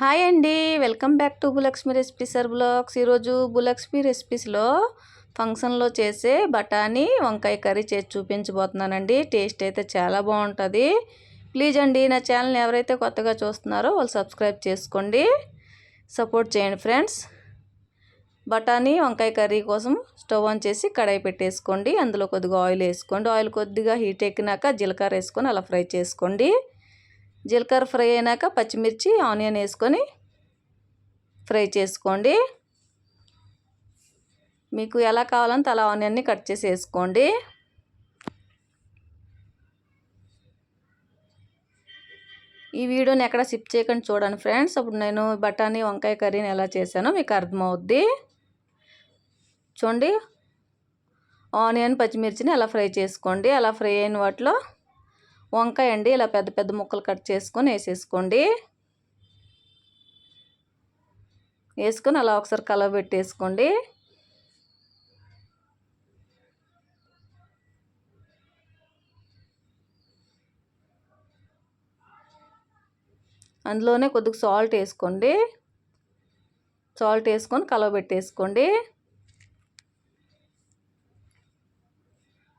Hi అండి. Welcome back to Bhulakshmi recipes vlogs. ఈరోజు భూలక్ష్మి రెసిపీస్లో ఫంక్షన్లో చేసే బఠానీ వంకాయ కర్రీ చేసి చూపించబోతున్నానండి. టేస్ట్ అయితే చాలా బాగుంటుంది. ప్లీజ్ అండి నా ఛానల్ని ఎవరైతే కొత్తగా చూస్తున్నారో వాళ్ళు సబ్స్క్రైబ్ చేసుకోండి. సపోర్ట్ చేయండి ఫ్రెండ్స్. బఠానీ వంకాయ కర్రీ కోసం స్టవ్ ఆన్ చేసి కడాయి పెట్టేసుకోండి. అందులో కొద్దిగా ఆయిల్ వేసుకోండి. ఆయిల్ కొద్దిగా హీట్ ఎక్కినాక జీలకర్ర వేసుకొని అలా ఫ్రై చేసుకోండి. జీలకర్ర ఫ్రై అయినాక పచ్చిమిర్చి ఆనియన్ వేసుకొని ఫ్రై చేసుకోండి. మీకు ఎలా కావాలంటే అలా ఆనియన్ని కట్ చేసి వేసుకోండి. ఈ వీడియోని ఎక్కడ సిప్ చేయకుండా చూడండి ఫ్రెండ్స్. అప్పుడు నేను బఠానీ వంకాయ కర్రీని ఎలా చేశానో మీకు అర్థమవుద్ది. చూడండి. ఆనియన్ పచ్చిమిర్చిని అలా ఫ్రై చేసుకోండి. అలా ఫ్రై అయిన వాటిలో వంకాయ అండి ఇలా పెద్ద పెద్ద ముక్కలు కట్ చేసుకొని వేసేసుకోండి. వేసుకొని అలా ఒకసారి కలవ పెట్టేసుకోండి. అందులోనే కొద్దిగా సాల్ట్ వేసుకోండి. సాల్ట్ వేసుకొని కలవ పెట్టేసుకోండి.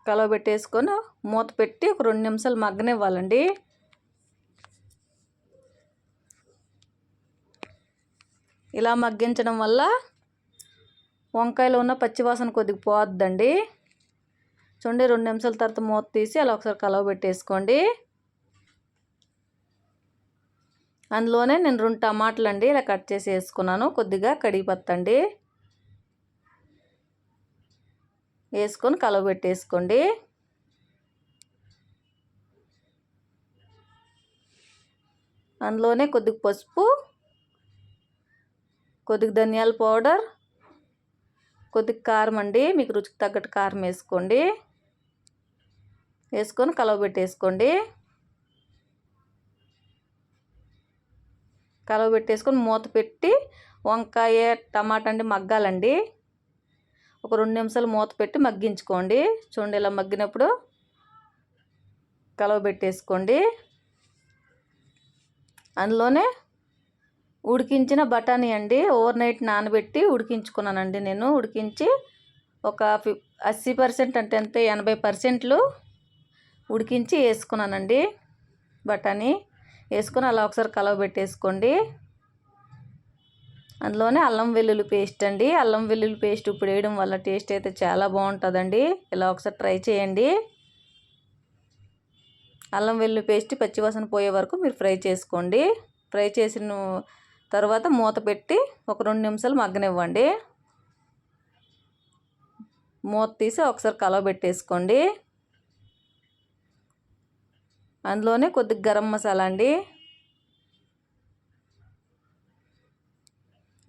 కలవ పెట్టేసుకొని మూత పెట్టి ఒక రెండు నిమిషాలు మగ్గనివ్వాలండి. ఇలా మగ్గించడం వల్ల వంకాయలో ఉన్న పచ్చివాసన కొద్దిగా పోద్దండి. చూడండి రెండు నిమిషాల తర్వాత మూత తీసి అలా ఒకసారి కలవ పెట్టేసుకోండి అందులోనే నేను రెండు టమాటాలు అండి ఇలా కట్ చేసి వేసుకున్నాను. కొద్దిగా కడిగిపత్తండి వేసుకొని కలవబెట్టేసుకోండి అందులోనే కొద్దిగా పసుపు కొద్దిగా ధనియాల పౌడర్ కొద్దిగా కారం అండి. మీకు రుచికి తగ్గట్టు కారం వేసుకోండి. వేసుకొని కలవబెట్టేసుకోండి కలవబెట్టేసుకొని మూత పెట్టి వంకాయ టమాటా అండి మగ్గాలండి. ఒక రెండు నిమిషాలు మూత పెట్టి మగ్గించుకోండి. చూడండి ఇలా మగ్గినప్పుడు కలవబెట్టేసుకోండి అందులోనే ఉడికించిన బఠానీ అండి. ఓవర్ నైట్ నానబెట్టి ఉడికించుకున్నానండి నేను. ఉడికించి ఒక ఫి అస్సీ పర్సెంట్ అంటే ఎంత? ఎనభై పర్సెంట్లు ఉడికించి వేసుకున్నానండి బఠానీ. వేసుకొని అలా ఒకసారి కలవబెట్టేసుకోండి అందులోనే అల్లం వెల్లుల్లి పేస్ట్ అండి. అల్లం వెల్లుల్లి పేస్ట్ ఇప్పుడు వేయడం వల్ల టేస్ట్ అయితే చాలా బాగుంటుందండి. ఇలా ఒకసారి ట్రై చేయండి. అల్లం వెల్లుల్లి పేస్ట్ పచ్చివాసన పోయే వరకు మీరు ఫ్రై చేసుకోండి. ఫ్రై చేసిన తర్వాత మూత పెట్టి ఒక రెండు నిమిషాలు మగ్గనివ్వండి. మూత తీసి ఒకసారి కలవ పెట్టేసుకోండి. అందులోనే కొద్దిగా గరం మసాలా అండి.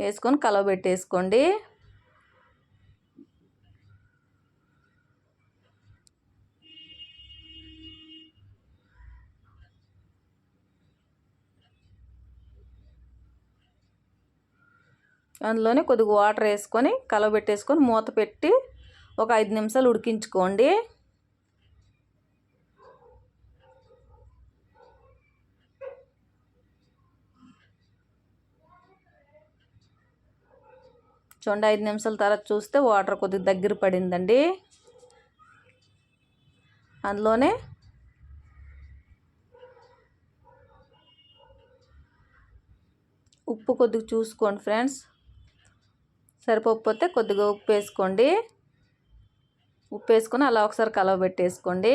వేసుకొని కలవబెట్టేసుకోండి అందులోనే కొద్దిగా వాటర్ వేసుకొని కలవబెట్టేసుకొని మూత పెట్టి ఒక ఐదు నిమిషాలు ఉడికించుకోండి. చూడండి ఐదు నిమిషాల తర్వాత చూస్తే వాటర్ కొద్దిగా దగ్గర పడిందండి. అందులోనే ఉప్పు కొద్దిగా చూసుకోండి ఫ్రెండ్స్. సరిపోకపోతే కొద్దిగా ఉప్పు వేసుకోండి. ఉప్పు వేసుకొని అలా ఒకసారి కలవబెట్టేసుకోండి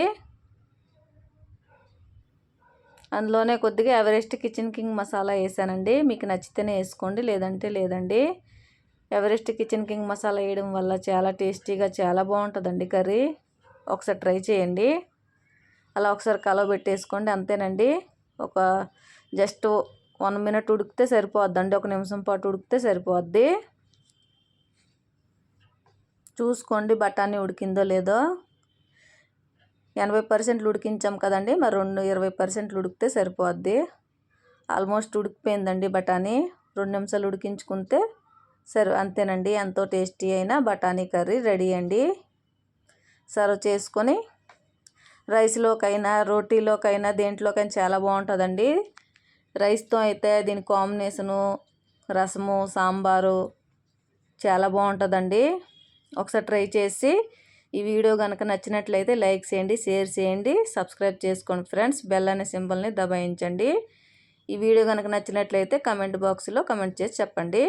అందులోనే కొద్దిగా ఎవరెస్ట్ కిచెన్ కింగ్ మసాలా వేసానండి. మీకు నచ్చితేనే వేసుకోండి లేదంటే లేదండి. ఎవరెస్ట్ కిచెన్ కింగ్ మసాలా వేయడం వల్ల చాలా టేస్టీగా చాలా బాగుంటుందండి కర్రీ. ఒకసారి ట్రై చేయండి. అలా ఒకసారి కలవ పెట్టేసుకోండి అంతేనండి. ఒక జస్ట్ వన్ మినిట్ ఉడికితే సరిపోద్దండి ఒక నిమిషం పాటు ఉడికితే సరిపోద్ది. చూసుకోండి బఠానీ ఉడికిందో లేదో. ఎనభై పర్సెంట్లు ఉడికించాం కదండి మరి రెండు ఇరవై పర్సెంట్లు ఉడికితే సరిపోద్ది. ఆల్మోస్ట్ ఉడికిపోయిందండి బఠానీ. రెండు నిమిషాలు ఉడికించుకుంటే సరే అంతేనండి. ఎంతో టేస్టీ అయిన బఠానీ కర్రీ రెడీ అండి. సర్వ్ చేసుకొని రైస్లోకైనా రోటీలోకైనా దేంట్లోకైనా చాలా బాగుంటుందండి. రైస్తో అయితే దీని కాంబినేషను రసము సాంబారు చాలా బాగుంటుందండి. ఒకసారి ట్రై చేసి ఈ వీడియో కనుక నచ్చినట్లయితే లైక్ చేయండి షేర్ చేయండి సబ్స్క్రైబ్ చేసుకోండి ఫ్రెండ్స్. బెల్ అనే సింబల్ని దబాయించండి. ఈ వీడియో కనుక నచ్చినట్లయితే కమెంట్ బాక్స్లో కమెంట్ చేసి చెప్పండి.